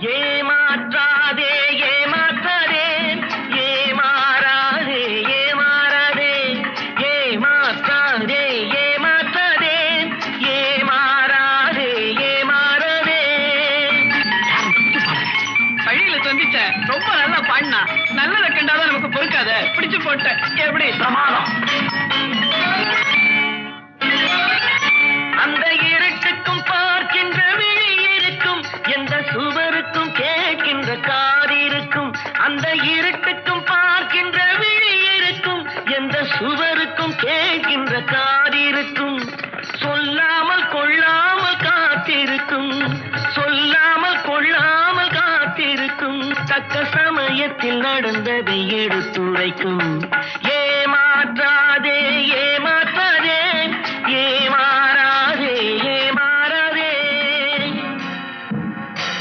ஏமாற்றாதே ஏமாற்றாதே. ஏமாறாதே ஏமாறாதே. ஏமாற்றாதே ஏமாற்றாதே. ஏமாறாதே ஏமாறாதே. வழியில சந்திச்ச ரொம்ப நல்லா பாடினா. நல்லதை கண்டாதான் நமக்கு பொறுக்காத. பிடிச்சு போட்ட. எப்படி? பிரமாதம். இருவருக்கும் கேட்கின்ற காது இருக்கும். அந்த இருட்டுக்கும் பார்க்கின்ற விழி இருக்கும். எந்த சுவருக்கும் கேட்கின்ற காது இருக்கும். சொல்லாமல் கொள்ளாமல் காத்திருக்கும். சொல்லாமல் கொள்ளாமல் காத்திருக்கும். தக்க சமயத்தில் நடந்ததை எடுத்துரைக்கும்.